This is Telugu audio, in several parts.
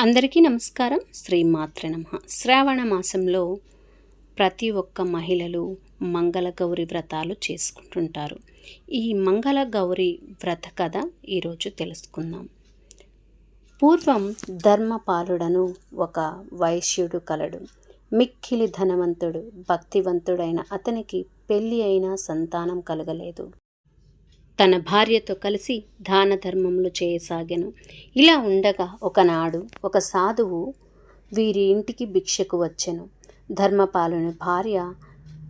అందరికీ నమస్కారం. శ్రీమాత్ర నమ. శ్రావణ మాసంలో ప్రతి ఒక్క మహిళలు మంగళగౌరి వ్రతాలు చేసుకుంటుంటారు. ఈ మంగళగౌరి వ్రత కథ ఈరోజు తెలుసుకుందాం. పూర్వం ధర్మపాలుడను ఒక వైశ్యుడు కలడు. మిక్కిలి ధనవంతుడు భక్తివంతుడైన అతనికి పెళ్ళి అయినా సంతానం కలగలేదు. తన భార్యతో కలిసి దాన ధర్మములు చేయసాగాను. ఇలా ఉండగా ఒకనాడు ఒక సాధువు వీరి ఇంటికి భిక్షకు వచ్చెను. ధర్మపాలుని భార్య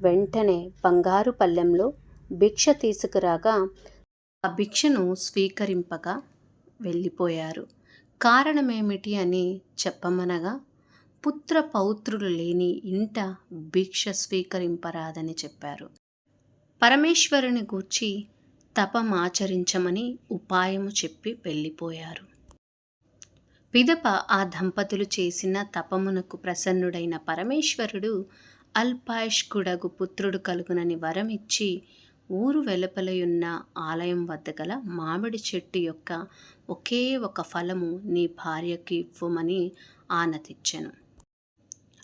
వెంటనే బంగారు పల్లెంలో భిక్ష తీసుకురాగా ఆ భిక్షను స్వీకరింపగా వెళ్ళిపోయారు. కారణమేమిటి అని చెప్పమనగా పుత్ర పౌత్రులు లేని ఇంట భిక్ష స్వీకరింపరాదని చెప్పారు. పరమేశ్వరుని గూర్చి తపమాచరించమని ఉపాయము చెప్పి వెళ్ళిపోయారు. పిదప ఆ దంపతులు చేసిన తపమునకు ప్రసన్నుడైన పరమేశ్వరుడు అల్పాయుష్కుడగు పుత్రుడు కలుగునని వరమిచ్చి ఊరు వెలుపలయున్న ఆలయం వద్ద గల మామిడి చెట్టు యొక్క ఒకే ఒక ఫలము నీ భార్యకి ఇవ్వమని ఆనతిచ్చెను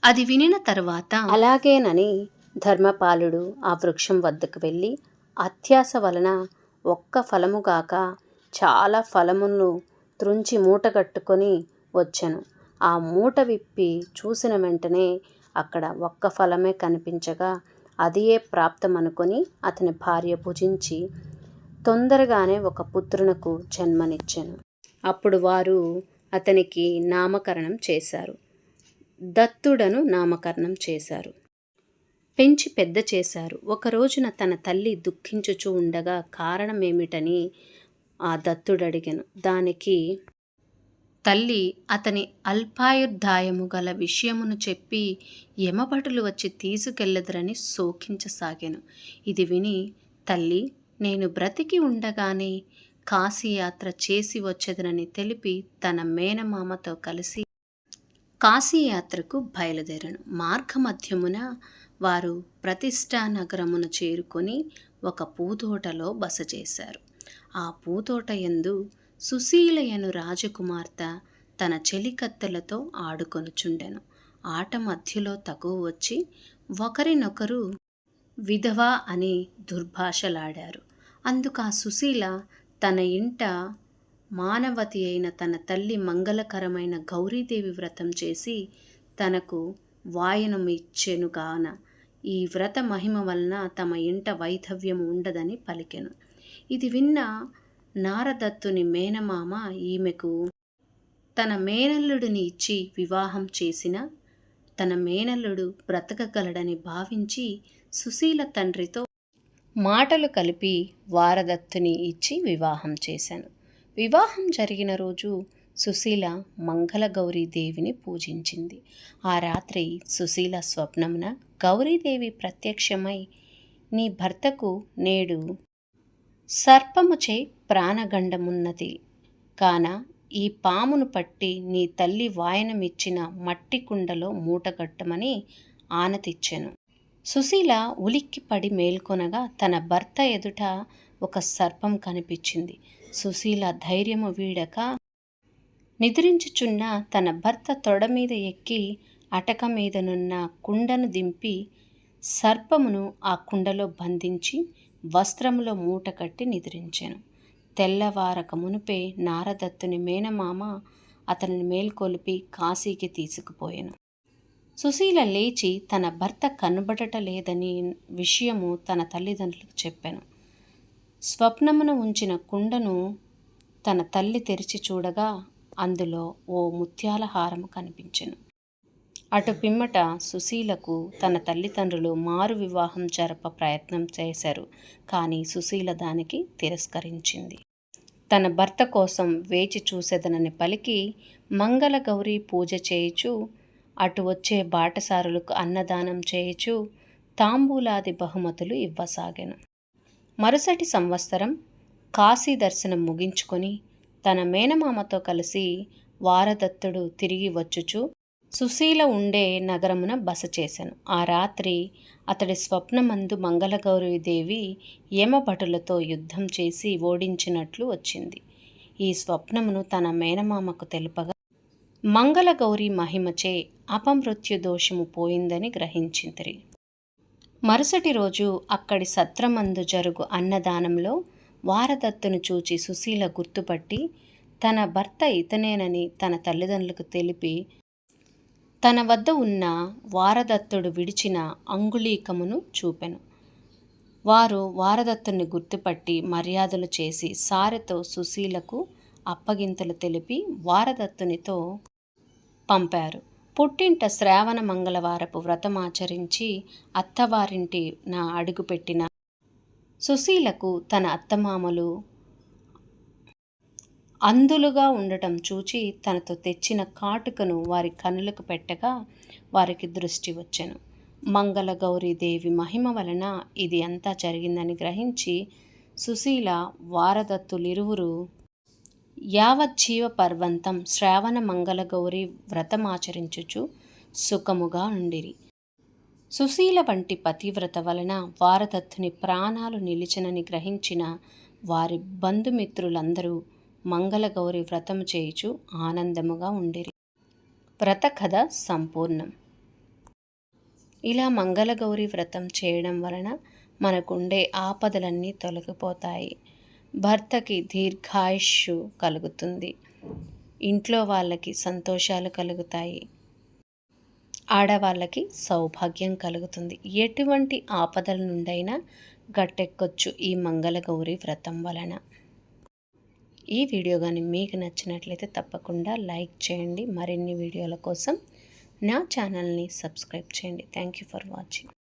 అది వినిన తర్వాత అలాగేనని ధర్మపాలుడు ఆ వృక్షం వద్దకు వెళ్ళి అత్యాస వలన ఒక్క ఫలము కాక చాలా ఫలములను త్రుంచి మూటగట్టుకొని వచ్చాను. ఆ మూట విప్పి చూసిన వెంటనే అక్కడ ఒక్క ఫలమే కనిపించగా అదియే ప్రాప్తమనుకొని అతని భార్య భుజించి తొందరగానే ఒక పుత్రునకు జన్మనిచ్చాను. అప్పుడు వారు అతనికి నామకరణం చేశారు. దత్తుడను నామకరణం చేశారు. పెంచి పెద్ద చేశారు. ఒక రోజున తన తల్లి దుఃఖించుచూ ఉండగా కారణమేమిటని ఆ దత్తుడు అడిగాను దానికి తల్లి అతని అల్పాయుర్ధాయము గల విషయమును చెప్పి యమభటులు వచ్చి తీసుకెళ్ళదురని శోకించసాగాను. ఇది విని తల్లి నేను బ్రతికి ఉండగానే కాశీయాత్ర చేసి వచ్చేదనని తెలిపి తన మేనమామతో కలిసి కాశీయాత్రకు బయలుదేరను. మార్గమధ్యమున వారు ప్రతిష్టా నగరమును చేరుకొని ఒక పూతోటలో బస చేశారు. ఆ పూతోట ఎందు సుశీలయను రాజకుమార్తె తన చెలికత్తెలతో ఆడుకొనుచుండెను. ఆట మధ్యలో తగువ వచ్చి ఒకరినొకరు విధవా అని దుర్భాషలాడారు. అందుకు ఆ సుశీల తన ఇంట మానవతి అయిన తన తల్లి మంగళకరమైన గౌరీదేవి వ్రతం చేసి తనకు వాయనం ఇచ్చెనుగాన ఈ వ్రత మహిమ వలన తమ ఇంట వైధవ్యం ఉండదని పలికెను. ఇది విన్న నారదత్తుని మేనమామ ఈమెకు తన మేనల్లుడిని ఇచ్చి వివాహం చేసిన తన మేనల్లుడు బ్రతకగలడని భావించి సుశీల తండ్రితో మాటలు కలిపి వారదత్తుని ఇచ్చి వివాహం చేశాను వివాహం జరిగిన రోజు సుశీల మంగళగౌరీదేవిని పూజించింది. ఆ రాత్రి సుశీల స్వప్నమున గౌరీదేవి ప్రత్యక్షమై నీ భర్తకు నేడు సర్పముచే ప్రాణగండమున్నది. కాన ఈ పామును పట్టి నీ తల్లి వాయనమిచ్చిన మట్టి కుండలో మూటగట్టమని ఆనతిచ్చెను. సుశీల ఉలిక్కిపడి మేల్కొనగా తన భర్త ఎదుట ఒక సర్పం కనిపించింది. సుశీల ధైర్యము వీడక నిద్రించుచున్న తన భర్త తొడ మీద ఎక్కి అటక మీదనున్న కుండను దింపి సర్పమును ఆ కుండలో బంధించి వస్త్రములో మూట కట్టి నిద్రించాను. తెల్లవారక మునుపే నారదత్తుని మేనమామ అతనిని మేల్కొలిపి కాశీకి తీసుకుపోయాను. సుశీల లేచి తన భర్త కనబడట లేదని విషయము తన తల్లిదండ్రులకు చెప్పాను. స్వప్నమున ఉంచిన కుండను తన తల్లి తెరిచి చూడగా అందులో ఓ ముత్యాల హారము కనిపించెను. అటు పిమ్మట సుశీలకు తన తల్లిదండ్రులు మారు వివాహం జరప ప్రయత్నం చేశారు కానీ సుశీల దానికి తిరస్కరించింది. తన భర్త కోసం వేచి చూసేదనని పలికి మంగళగౌరి పూజ చేయుచు అటు వచ్చే బాటసారులకు అన్నదానం చేయుచు తాంబూలాది బహుమతులు ఇవ్వసాగాను. మరుసటి సంవత్సరం కాశీ దర్శనం ముగించుకొని తన మేనమామతో కలిసి వారదత్తుడు తిరిగి వచ్చుచు సుశీల ఉండే నగరమున బస చేశాను ఆ రాత్రి అతడి స్వప్నమందు మంగళగౌరీదేవి యమభటులతో యుద్ధం చేసి ఓడించినట్లు వచ్చింది. ఈ స్వప్నమును తన మేనమామకు తెలుపగా మంగళగౌరి మహిమచే అపమృత్యు దోషము పోయిందని గ్రహించిందిరి మరుసటి రోజు అక్కడి సత్రమందు జరుగు అన్నదానంలో వారదత్తును చూచి సుశీల గుర్తుపట్టి తన భర్త ఇతనేనని తన తల్లిదండ్రులకు తెలిపి తన వద్ద ఉన్న వారదత్తుడు విడిచిన అంగుళీకమును చూపెను. వారు వారదత్తుని గుర్తుపట్టి మర్యాదలు చేసి సారెతో సుశీలకు అప్పగింతలు తెలిపి వారదత్తునితో పంపారు. పుట్టింట శ్రావణ మంగళవారపు వ్రతమాచరించి అత్తవారింటి నా అడుగుపెట్టిన సుశీలకు తన అత్తమామలు అందులుగా ఉండటం చూచి తనతో తెచ్చిన కాటుకను వారి కనులకు పెట్టగా వారికి దృష్టి వచ్చెను. మంగళ గౌరీదేవి మహిమ వలన ఇది అంతా జరిగిందని గ్రహించి సుశీల వారదత్తులిరువురు యావజ్జీవ పర్వంతం శ్రావణ మంగళ గౌరి వ్రతమాచరించుచు సుఖముగా ఉండిరి. సుశీల వంటి పతివ్రత వలన వారదత్తుని ప్రాణాలు నిలిచనని గ్రహించిన వారి బంధుమిత్రులందరూ మంగళగౌరి వ్రతము చేయుచు ఆనందముగా ఉండిరి. వ్రత కథ సంపూర్ణం. ఇలా మంగళగౌరి వ్రతం చేయడం వలన మనకుండే ఆపదలన్నీ తొలగిపోతాయి. భర్తకి దీర్ఘాయుష్యు కలుగుతుంది. ఇంట్లో వాళ్ళకి సంతోషాలు కలుగుతాయి. ఆడవాళ్ళకి సౌభాగ్యం కలుగుతుంది. ఎటువంటి ఆపదల నుండైనా గట్టెక్కొచ్చు ఈ మంగళగౌరి వ్రతం వలన. ఈ వీడియో కానీ మీకు నచ్చినట్లయితే తప్పకుండా లైక్ చేయండి. మరిన్ని వీడియోల కోసం నా ఛానల్ని సబ్స్క్రైబ్ చేయండి. Thank you for watching.